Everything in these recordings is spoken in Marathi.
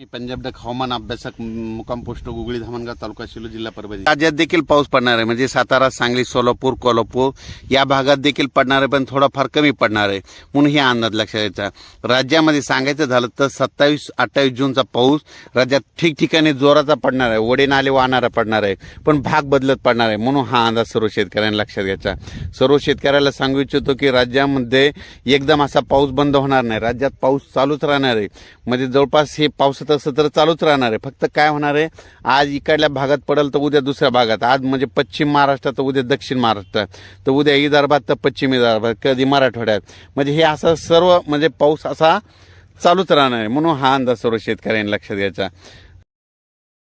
मी पंजाब डक हवामान अभ्यासक मुकाम पोस्ट गुगळी धामणगाव तालुका शिलो जिल्हा परभणी. राज्यात देखील पाऊस पडणार आहे. म्हणजे सातारा सांगली सोलापूर कोल्हापूर या भागात देखील पडणार आहे पण थोडाफार कमी पडणार आहे म्हणून हे अंदाज लक्षात यायचा राज्यामध्ये सांगायचं झालं तर सत्तावीस अठ्ठावीस जूनचा पाऊस राज्यात ठिकठिकाणी जोराचा पडणार आहे. वडे नाले वाहणारा पडणार आहे पण भाग बदलत पडणार आहे म्हणून हा अंदाज सर्व शेतकऱ्यांना लक्षात घ्यायचा. सर्व शेतकऱ्याला सांगू इच्छितो की राज्यामध्ये एकदम असा पाऊस बंद होणार नाही. राज्यात पाऊस चालूच राहणार आहे. म्हणजे जवळपास हे पावसाचं तसं तर चालूच राहणार आहे. फक्त काय होणार आहे? आज इकडल्या भागात पडेल तर उद्या दुसऱ्या भागात. आज म्हणजे पश्चिम महाराष्ट्रात तर उद्या दक्षिण महाराष्ट्रात तर उद्या विदर्भात तर पश्चिम विदर्भात कधी मराठवाड्यात. म्हणजे हे असं सर्व म्हणजे पाऊस असा चालूच राहणार आहे. म्हणून हा अंदाज सर्व शेतकऱ्यांनी लक्षात घ्यायचा.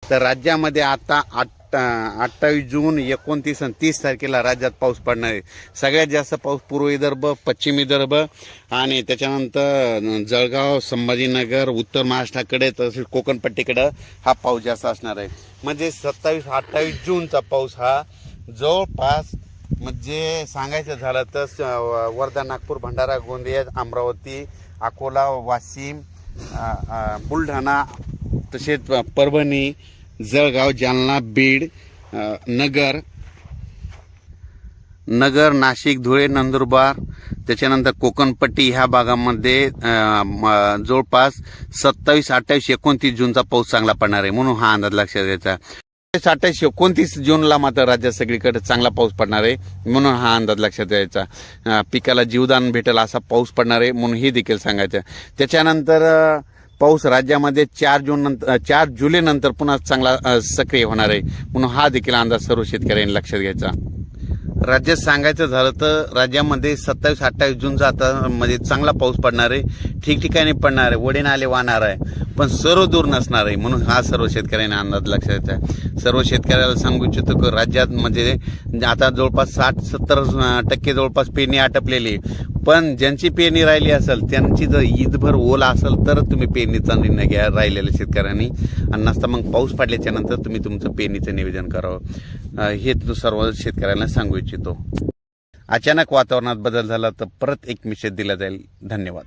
तर राज्यामध्ये आता आठ अठ्ठावीस जून एकोणतीस आणि तीस तारखेला राज्यात पाऊस पडणार आहे. सगळ्यात जास्त पाऊस पूर्व विदर्भ पश्चिम विदर्भ आणि त्याच्यानंतर जळगाव संभाजीनगर उत्तर महाराष्ट्राकडे तसेच कोकणपट्टीकडं हा पाऊस जास्त असणार आहे. म्हणजे सत्तावीस अठ्ठावीस जूनचा पाऊस हा जवळपास म्हणजे सांगायचं झालं तर वर्धा नागपूर भंडारा गोंदिया अमरावती अकोला वाशिम बुलढाणा तसेच परभणी जळगाव जालना बीड नगर. नगर नाशिक धुळे नंदुरबार त्याच्यानंतर कोकणपट्टी ह्या भागामध्ये म- जवळपास सत्तावीस अठ्ठावीस एकोणतीस जूनचा पाऊस चांगला पडणार आहे म्हणून हा अंदाज लक्षात घ्यायचा. अठ्ठावीस एकोणतीस जूनला मात्र राज्यात सगळीकडे चांगला पाऊस पडणार आहे म्हणून हा अंदाज लक्षात द्यायचा पिकाला जीवदान भेटेल असा पाऊस पडणार आहे म्हणून हे देखील सांगायचं त्याच्यानंतर पाऊस राज्यामध्ये चार जून नंतर चार जुलै नंतर पुन्हा चांगला सक्रिय होणार आहे. म्हणून हा देखील अंदाज सर्व शेतकऱ्यांनी लक्षात घ्यायचा. राज्यात सांगायचं झालं तर राज्यामध्ये सत्तावीस अठ्ठावीस जूनचा आता म्हणजे चांगला पाऊस पडणार आहे. ठिकठिकाणी पडणार आहे. वडे नाले वाहणार आहे. पण सर्व दूर नसणार आहे. म्हणून हा सर्व शेतकऱ्यांना अंदाज लक्षात आहे. सर्व शेतकऱ्याला सांगू इच्छितो की राज्यात म्हणजे आता जवळपास साठ सत्तर टक्के जवळपास पेरणी आटपलेली आहे. पण ज्यांची पेरणी राहिली असेल त्यांची जर ईदभर ओला असेल तर तुम्ही पेरणीचा निर्णय घ्या राहिलेल्या शेतकऱ्यांनी. आणि नसता मग पाऊस पडल्याच्या नंतर तुम्ही तुमचं पेरणीचं निवेदन करावं. हे तो सर्व शेतकऱ्यांना सांगू इच्छितो. अचानक वातावरणात बदल झाला तर परत एक मेसेज दिला जाईल. धन्यवाद.